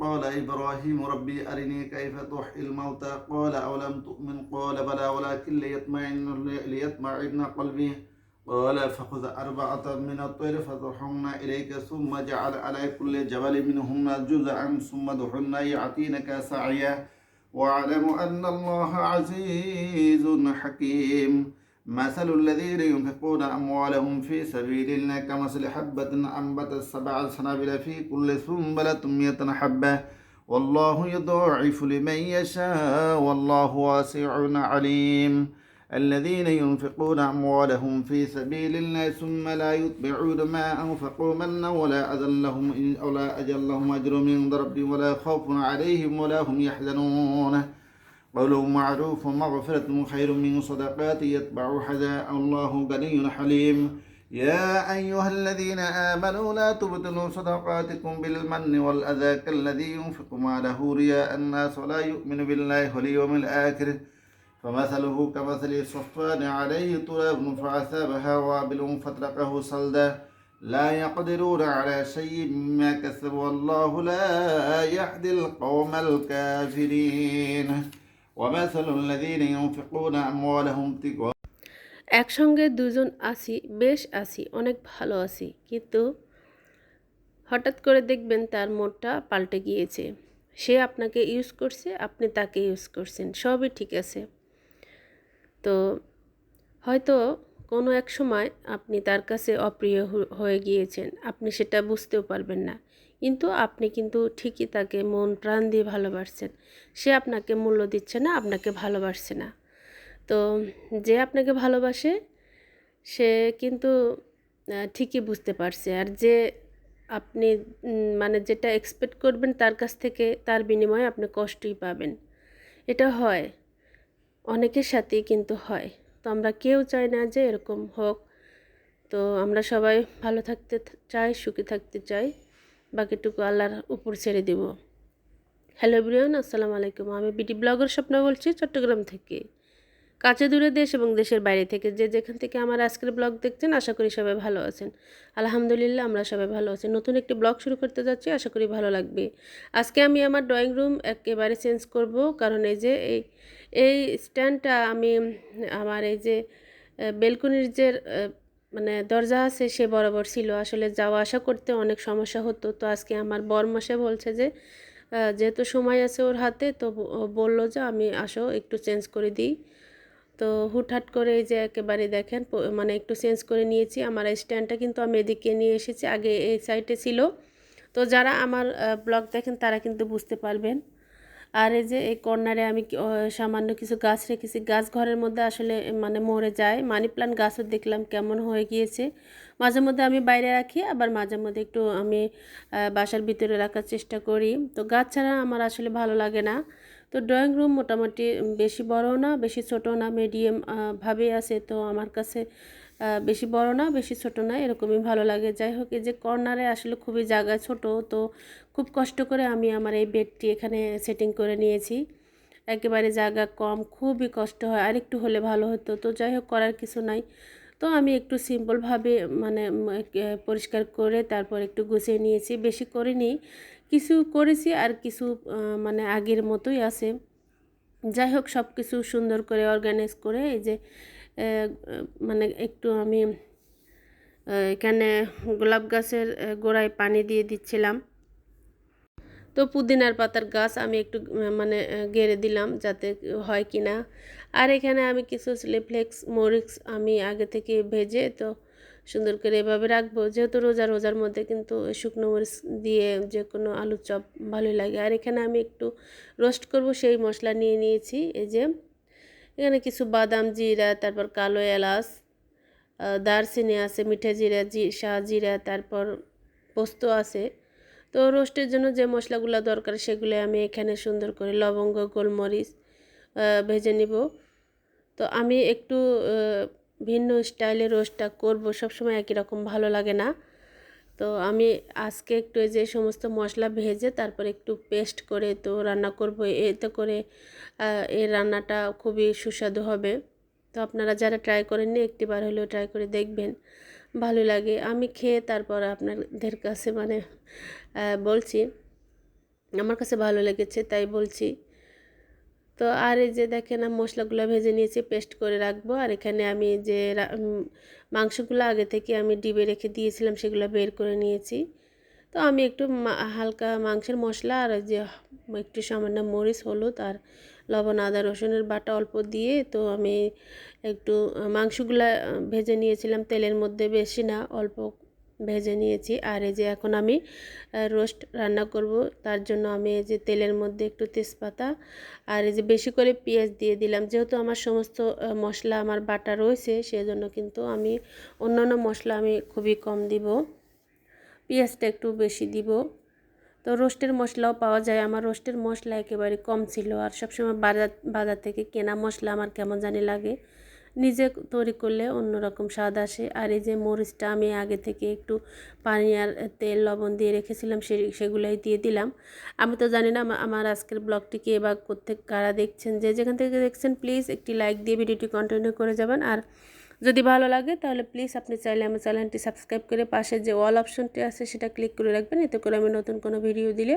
قال إبراهيم ربي أرني كيف تحيي الموتى؟ قال أولم تؤمن؟ قال بلى ولكن ليطمئن ليطمئن قلبي. قال فخذ أربعة من الطير فضحن إليك ثم جعل على كل جبل منهن جزءا ثم دحن يعطينك سعيا. واعلم أن الله عزيز حكيم. مثل الذين ينفقون أموالهم في سبيل الله كمثل حبة أنبتت سبع سنابل في كل سنبلة مئة حبة. والله يضاعف لمن يشاء والله واسع عليم. الذين ينفقون أموالهم في سبيل الله ثم لا يتبعون ما أنفقوا منا ولا أذن لهم ولا أجل لهم أجر من ربهم ولا خوف عليهم ولا هم يحزنون. قول معروف ومغفرة خير من صدقات يتبع حذاء الله غني حليم. يا أيها الذين آمنوا لا تبطلوا صدقاتكم بالمن والأذى كالذي ينفق ماله رياء الناس ولا يؤمن بالله واليوم الآخر. فمثله كمثل صفان عليه تراب فعثابها وابل فتركه صلدا. لا يقدرون على شيء مما كسبوا والله لا يهدي القوم الكافرين. একসঙ্গে দুজন আছি, বেশ আছি, অনেক ভালো আছি। কিন্তু হঠাৎ করে দেখবেন তার মোটটা পাল্টে গিয়েছে। সে আপনাকে ইউজ করছে, আপনি তাকে ইউজ করছেন, সবই ঠিক আছে। তো হয়তো কোনো এক সময় আপনি তার কাছে অপ্রিয় হয়ে গিয়েছেন, আপনি সেটা বুঝতেও পারবেন না। কিন্তু আপনি কিন্তু ঠিকই তাকে মন প্রাণ দিয়ে ভালোবাসছেন। সে আপনাকে মূল্য দিচ্ছে না, আপনাকে ভালোবাসছে না। তো যে আপনাকে ভালোবাসে, সে কিন্তু ঠিকই বুঝতে পারছে। আর যে আপনি মানে যেটা এক্সপেক্ট করবেন তার কাছ থেকে, তার বিনিময়ে আপনি কষ্টই পাবেন। এটা হয়। অনেকের সাথেই কিন্তু হয়। তো আমরা কেউ চাই না যে এরকম হোক। তো আমরা সবাই ভালো থাকতে চাই, সুখী থাকতে চাই। বাকিটুকু আল্লাহর উপর ছেড়ে দেব। হ্যালো ব্রিয়ান আসসালামু আলাইকুম। আমি বিডি ব্লগের স্বপ্ন বলছি চট্টগ্রাম থেকে। কাছে দূরে দেশ এবং দেশের বাইরে থেকে যে যেখান থেকে আমার আজকের ব্লগ দেখছেন, আশা করি সবাই ভালো আছেন। আলহামদুলিল্লাহ, আমরা সবাই ভালো আছি। নতুন একটি ব্লগ শুরু করতে যাচ্ছি, আশা করি ভালো লাগবে। আজকে আমি আমার ড্রয়িং রুম একেবারে চেঞ্জ করব, কারণ এই যে এই এই স্ট্যান্ডটা আমি, আমার এই যে বেলকনির যে মানে দরজা আছে, সে বরাবর ছিল। আসলে যাওয়া আসা করতে অনেক সমস্যা হতো। তো আজকে আমার বরমশাই বলছে যে যেহেতু সময় আছে ওর হাতে, তো বলল যে, আমি আসো, একটু চেঞ্জ করে দিই। তো হুটহাট করে এই যে একেবারে দেখেন মানে একটু চেঞ্জ করে নিয়েছি। আমার স্ট্যান্ডটা কিন্তু আমি এদিকে নিয়ে এসেছি, আগে এই সাইডে ছিল। তো যারা আমার ব্লগ দেখেন, তারা কিন্তু বুঝতে পারবেন। আর এই যে এই কর্নারে আমি সামান্য কিছু গাছ রেখেছি। গাছ ঘরের মধ্যে আসলে মানে মরে যায়। মানি প্লান্ট গাছও দেখলাম কেমন হয়ে গিয়েছে। মাঝে মধ্যে আমি বাইরে রাখি, আবার মাঝে মধ্যে একটু আমি বাসার ভিতরে রাখার চেষ্টা করি। তো গাছ ছাড়া আমার আসলে ভালো লাগে না। তো ড্রয়িং রুম মোটামুটি বেশি বড় না, বেশি ছোট না, মিডিয়াম ভাবে আছে। তো আমার কাছে বেশি বড় না, বেশি ছোট না, এরকমই ভালো লাগে। যাই হোক, এই যে কর্নারে আসলে খুবই জায়গা ছোট, তো খুব কষ্ট করে আমি আমার এই বেডটি এখানে সেটিং করে নিয়েছি। একেবারে জায়গা কম, খুবই কষ্ট হয়, আরেকটু হলে ভালো হতো। তো যাই হোক, করার কিছু নাই। তো আমি একটু সিম্পলভাবে মানে পরিষ্কার করে তারপর একটু গুছিয়ে নিয়েছি। বেশি করিনি, কিছু করেছি আর কিছু মানে আগের মতোই আছে। যাই হোক সব কিছু সুন্দর করে অর্গানাইজ করে এই যে মানে একটু আমি এখানে গোলাপ গাছের গোড়ায় পানি দিয়ে দিচ্ছিলাম। তো পুদিনার পাতার গাছ আমি একটু মানে গেড়ে দিলাম যাতে হয় কি না। আর এখানে আমি কিছু স্লিপফ্লেক্স মরিক্স আমি আগে থেকে ভেজে তো সুন্দর করে এভাবে রাখব। যেহেতু রোজা, রোজার মধ্যে কিন্তু শুকনো মরিচ দিয়ে যে কোনো আলুর চপ ভালোই লাগে। আর এখানে আমি একটু রোস্ট করব, সেই মশলা নিয়ে নিয়েছি। এই যে এখানে কিছু বাদাম জিরা, তারপর কালো এলাচ দারচিনি আছে, মিঠা জিরা, জি, শাহ জিরা, তারপর পোস্ত আছে। তো রোস্টের জন্য যে মশলাগুলো দরকার সেগুলো আমি এখানে সুন্দর করে লবঙ্গ, গোলমরিচ ভেজে নিব। তো আমি একটু ভিন্ন স্টাইলে রোস্টটা করব, সবসময় একই রকম ভালো লাগে না। তো আমি আজকে একটু যে সমস্ত মশলা ভেজে তারপর একটু পেস্ট করে তো রান্না করব। এতে করে এই রান্নাটা খুবই সুস্বাদু হবে। তো আপনারা যারা ট্রাই করেননি একটিবার হলেও ট্রাই করে দেখবেন, ভালো লাগে। আমি খেয়ে তারপর আপনাদের কাছে মানে বলছি, আমার কাছে ভালো লেগেছে তাই বলছি। তো আর এই যে দেখেন আমি মশলাগুলো ভেজে নিয়েছি, পেস্ট করে রাখব। আর এখানে আমি যে মাংসগুলো আগে থেকে আমি ডিবে রেখে দিয়েছিলাম, সেগুলো বের করে নিয়েছি। তো আমি একটু হালকা মাংসের মশলা আর যে একটু সামান্য মরিচ, হলুদ আর লবণ, আদা, রসুনের বাটা অল্প দিয়ে তো আমি একটু মাংসগুলা ভেজে নিয়েছিলাম তেলের মধ্যে বেশি না, অল্প ভেজে নিয়েছি। আর এই যে এখন আমি রোস্ট রান্না করব। তার জন্য আমি এই যে তেলের মধ্যে একটু তেজপাতা আর এই যে বেশি করে পেঁয়াজ দিয়ে দিলাম। যেহেতু আমার সমস্ত মশলা আমার বাটা রয়েছে, সেজন্য কিন্তু আমি অন্যান্য মশলা আমি খুবই কম দিব। পেঁয়াজটা একটু বেশি দিব। তো রোস্টের মশলাও পাওয়া যায়। আমার রোস্টের মশলা একেবারে কম ছিল। আর সবসময় বাজার বাজার থেকে কেনা মশলা আমার কেমন জানি লাগে। নিজে তৈরি করলে অন্যরকম স্বাদ আসে। আর এই যে মরিচটা আমি আগে থেকে একটু পানি আর তেল, লবণ দিয়ে রেখেছিলাম, সে, সেগুলোই দিয়ে দিলাম। আমি তো জানি না আমার আজকের ব্লগটি কে বা কোথেকে কারা দেখছেন যে যেখান থেকে দেখছেন, প্লিজ একটি লাইক দিয়ে ভিডিওটি কন্টিনিউ করে যাবেন। আর যদি ভালো লাগে, তাহলে প্লিজ আপনি চাইলে আমার চ্যানেলটি সাবস্ক্রাইব করে পাশে যে অল অপশনটি আছে, সেটা ক্লিক করে রাখবেন। এতে করে আমি নতুন কোনো ভিডিও দিলে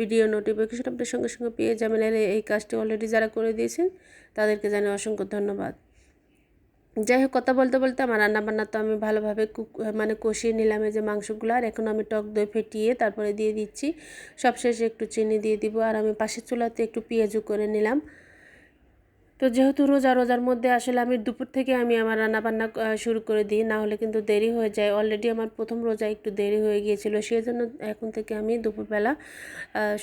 ভিডিও নোটিফিকেশন আপনার সঙ্গে সঙ্গে পেয়ে যাবেন। এই কাজটি অলরেডি যারা করে দিয়েছেন, তাদেরকে জানাই অসংখ্য ধন্যবাদ। যাই হোক, কথা বলতে বলতে আমার রান্নাবান্না তো আমি ভালোভাবে কুক মানে কষিয়ে নিলাম এই যে মাংসগুলো। আর এখন আমি টক দই ফেটিয়ে তারপরে দিয়ে দিচ্ছি। সবশেষে একটু চিনি দিয়ে দিব। আর আমি পাশের চুলাতে একটু পেঁয়াজও করে নিলাম। তো যেহেতু রোজা রোজার মধ্যে আসলে আমি দুপুর থেকে আমি আমার রান্নাবান্না আহ, শুরু করে দিই না হলে কিন্তু দেরি হয়ে যায়। অলরেডি আমার প্রথম রোজা একটু দেরি হয়ে গিয়েছিল সেই জন্য এখন থেকে আমি দুপুরবেলা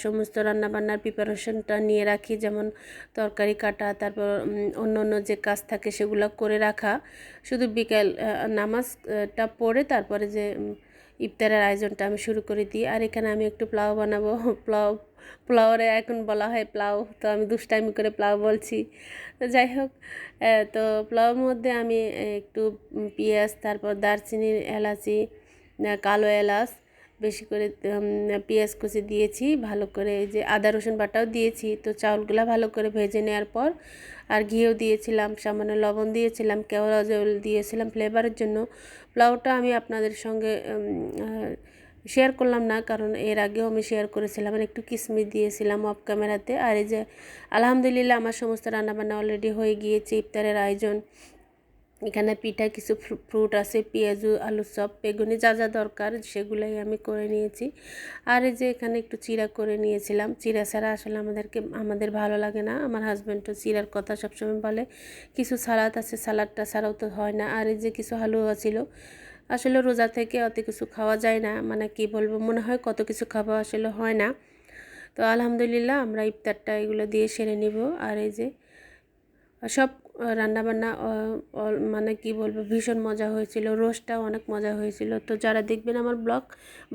সমস্ত রান্নাবান্নার প্রিপারেশনটা নিয়ে রাখি যেমন তরকারি কাটা তারপর অন্য অন্য যে কাজ থাকে সেগুলো করে রাখা। শুধু বিকেল নামাজটা পড়ে তারপরে যে ইফতারের আয়োজনটা আমি শুরু করে দিই। আর এখানে আমি একটু পোলাও বানাবো। পোলাও, পোলাওরে এখন বলা হয় পোলাও। তো আমি দুষ্টাইমি করে প্লাউ বলছি। তো যাই হোক তো পোলাওর মধ্যে আমি একটু পেঁয়াজ, তারপর দারচিনি এলাচি কালো এলাচ বেশি করে পেঁয়াজ কুচি দিয়েছি, ভালো করে এই যে আদা, রসুন বাটাও দিয়েছি। তো চাউলগুলো ভালো করে ভেজে নেওয়ার পর আর ঘিও দিয়েছিলাম, সামান্য লবণ দিয়েছিলাম, কেওড়া জল দিয়েছিলাম ফ্লেভারের জন্য। পোলাওটা আমি আপনাদের সঙ্গে শেয়ার করলাম না, কারণ এর আগেও আমি শেয়ার করেছিলাম আর একটু কিসমিস দিয়েছিলাম অফ ক্যামেরাতে আর এই যে আলহামদুলিল্লাহ আমার সমস্ত রান্নাবান্না অলরেডি হয়ে গিয়েছে, ইফতারের আয়োজন। এখানে পিঠা কিছু ফ্রুট আছে, পেঁয়াজু, আলু চপ বেগুনি যা যা দরকার সেগুলাই আমি করে নিয়েছি। আর এই যে এখানে একটু চিরা করে নিয়েছিলাম। চিরা ছাড়া আসলে আমাদেরকে, আমাদের ভালো লাগে না। আমার হাজব্যান্ডও চিরার কথা সবসময় বলে। কিছু সালাদ আছে, সালাদটা ছাড়াও তো হয় না। আর এই যে কিছু হালুয়া ছিল, আসলে রোজা থেকে অত কিছু খাওয়া যায় না। মানে কি বলব, মনে হয় কত কিছু খাওয়া আসলে হয় না। তো আলহামদুলিল্লাহ আমরা ইফতারটা এগুলো দিয়ে সেরে নিব। আর এই যে সব রান্নাবান্না মানে কি বলব, ভীষণ মজা হয়েছিল, রোস্টটাও অনেক মজা হয়েছিল। তো যারা দেখবেন আমার ব্লগ,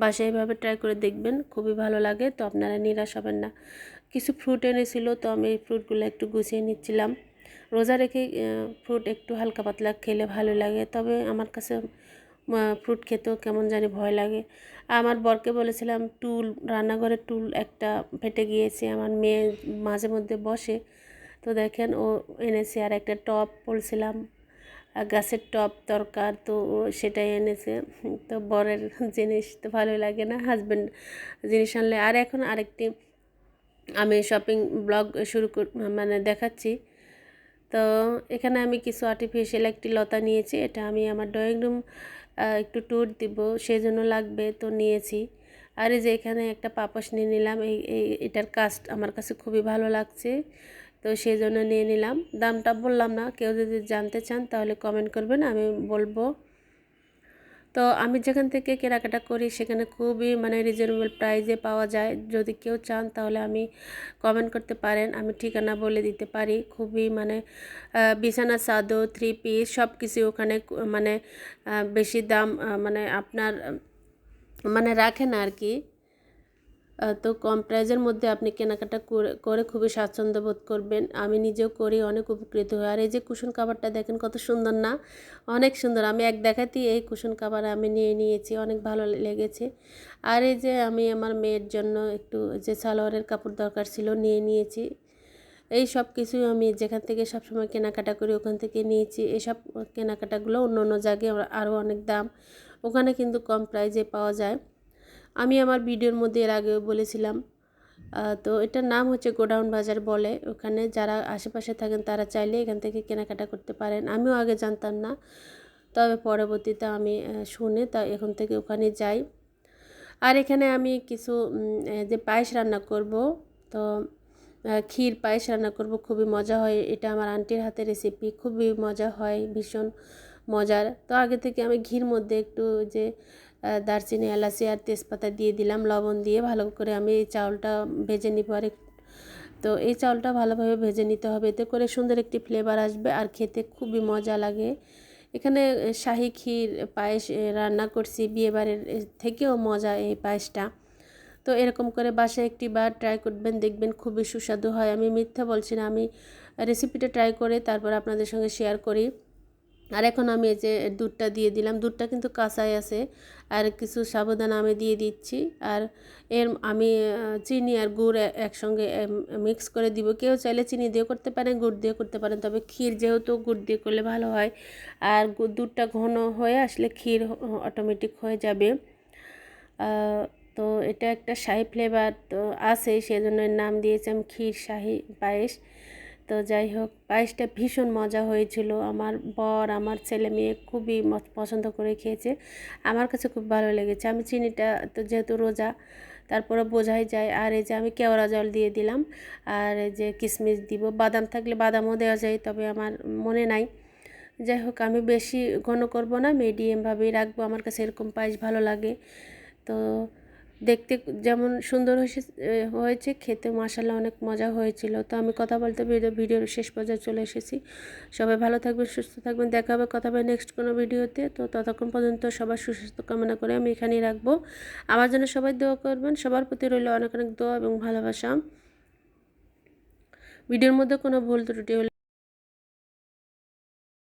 বাসায় এভাবে ট্রাই করে দেখবেন, খুবই ভালো লাগে। তো আপনারা নিরাশ হবেন না। কিছু ফ্রুট এনেছিল, তো আমি এই ফ্রুটগুলো একটু গুছিয়ে নিচ্ছিলাম। রোজা রেখে ফ্রুট একটু হালকা পাতলা খেলে ভালো লাগে। তবে আমার কাছে ফ্রুট খেতেও কেমন জানি ভয় লাগে। আমার বরকে বলেছিলাম, টুল, রান্নাঘরের টুল একটা ফেটে গিয়েছে। আমার মেয়ে মাঝে মধ্যে বসে তো দেখেন ও এনেছে আর একটা টপ বলছিলাম গাছের টপ দরকার তো ও সেটাই এনেছে। তো বরের জিনিস তো ভালোই লাগে না হাজব্যান্ড জিনিস আনলে। আর এখন আরেকটি, আমি শপিং ব্লগ শুরু মানে দেখাচ্ছি। তো এখানে আমি কিছু আর্টিফিশিয়াল একটি লতা নিয়েছি, এটা আমি আমার ড্রয়িং রুম একটু ট্যুর দিব সেই জন্য লাগবে তো নিয়েছি। আর এই যে এখানে একটা পাপোশ নিয়ে নিলাম, এই এটার কাস্ট আমার কাছে খুবই ভালো লাগছে। তো সেই জন্য নিয়ে নিলাম। দামটা বললাম না, কেউ যদি জানতে চান তাহলে কমেন্ট করবেন, আমি বলব। তো আমি যেখান থেকে কেনাকাটা করি সেখানে খুবই মানে রিজনেবল প্রাইজে পাওয়া যায়। যদি কেউ চান তাহলে আমি কমেন্ট করতে পারেন, আমি ঠিকানা বলে দিতে পারি। খুবই মানে বিছানা চাদর থ্রি পিস সব কিছু ওখানে মানে বেশি দাম মানে আপনার মানে রাখে না আর কি। তো কম প্রাইজের মধ্যে আপনি কেনাকাটা করে খুবই স্বাচ্ছন্দ্য বোধ করবেন। আমি নিজেও করি, অনেক উপকৃত হই। আর এই যে কুশন কাভারটা দেখেন কত সুন্দর না? অনেক সুন্দর। আমি এক দেখাতেই এই কুশন কাভার আমি নিয়ে নিয়েছি, অনেক ভালো লেগেছে। আর এই যে আমি আমার মেয়ের জন্য একটু যে সালোয়ারের কাপড় দরকার ছিল, নিয়ে নিয়েছি। এই সব কিছুই আমি যেখান থেকে সবসময় কেনাকাটা করি, ওখান থেকে নিয়েছি। এসব কেনাকাটাগুলো অন্য অন্য জায়গায় আরও অনেক দাম। ওখানে কিন্তু কম প্রাইজে পাওয়া যায়। আমি আমার ভিডিওর মধ্যে এর আগেও বলেছিলাম তো এটার নাম হচ্ছে গোডাউন বাজার বলে। ওখানে যারা আশেপাশে থাকেন তারা চাইলে এখান থেকে কেনাকাটা করতে পারেন। আমিও আগে জানতাম না, তবে পরবর্তীতে আমি শুনে তা এখন থেকে ওখানে যাই। আর এখানে আমি কিছু যে পায়েস রান্না করব, তো ক্ষীর পায়েস রান্না করব, খুবই মজা হয়। এটা আমার আন্টির হাতের রেসিপি খুবই মজা হয়, ভীষণ মজার। তো আগে থেকে আমি ঘির মধ্যে একটু যে দারচিনি এলাচি আর তেজপাতা দিয়ে দিলাম লবণ দিয়ে ভালো করে আমি এই চাউলটা ভেজে নিব আর তো এই চাউলটা ভালোভাবে ভেজে নিতে হবে। এতে করে সুন্দর একটি ফ্লেভার আসবে আর খেতে খুবই মজা লাগে। এখানে শাহি ক্ষীর পায়েস রান্না করছি বিয়েবাড়ির আহ, থেকেও মজা এই পায়েসটা। তো এরকম করে বাসায় একটি বার ট্রাই করবেন দেখবেন খুবই সুস্বাদু হয়। আমি মিথ্যা বলছি না আমি রেসিপিটা ট্রাই করে তারপর আপনাদের সঙ্গে শেয়ার করি। আর এখন আমি এই যে দুধটা দিয়ে দিলাম। দুধটা কিন্তু কাঁচাই আছে। আর কিছু সাবুদানা আমি দিয়ে দিচ্ছি। আর এর আমি চিনি আর গুড় একসঙ্গে মিক্স করে দিব। কেউ চাইলে চিনি দিয়ে করতে পারেন, গুড় দিয়ে করতে পারেন। তবে ক্ষীর যেহেতু গুড় দিয়ে করলে ভালো হয়। আর দুধটা ঘন হয়ে আসলে ক্ষীর অটোমেটিক হয়ে যাবে। তো এটা একটা শাহি ফ্লেভার তো আছে সেজন্য নাম দিয়েছি আমি ক্ষীর শাহি পায়েস। তো যাই হোক, পায়েসটা ভীষণ মজা হয়েছিল। আমার বর, আমার ছেলে মেয়ে খুবই পছন্দ করে খেয়েছে। আমার কাছে খুব ভালো লেগেছে। আমি চিনিটা তো যেহেতু রোজা তারপরে বোঝাই যায়। আর এই যে আমি কেওড়া জল দিয়ে দিলাম, আর এই যে কিশমিশ দিব। বাদাম থাকলে বাদামও দেওয়া যায়, তবে আমার মনে নাই। যাই হোক, আমি বেশি ঘন করব না মিডিয়ামভাবেই রাখব। আমার কাছে এরকম পায়েস ভালো লাগে। তো দেখতে যেমন সুন্দর হয়েছে খেতে মশালা অনেক মজা হয়েছিল। তো আমি কথা বলতে ভিডিও, ভিডিওর শেষ পর্যায়ে চলে এসেছি। সবাই ভালো থাকবেন, সুস্থ থাকবেন। দেখা হবে, কথা হবে নেক্সট কোনো ভিডিওতে। তো ততক্ষণ পর্যন্ত সবার সুস্বাস্থ্য কামনা করে আমি এখানেই রাখব। আমার জন্য সবাই দোয়া করবেন। সবার প্রতি রইল অনেক অনেক দোয়া এবং ভালোবাসা। ভিডিওর মধ্যে কোনো ভুল ত্রুটি হলে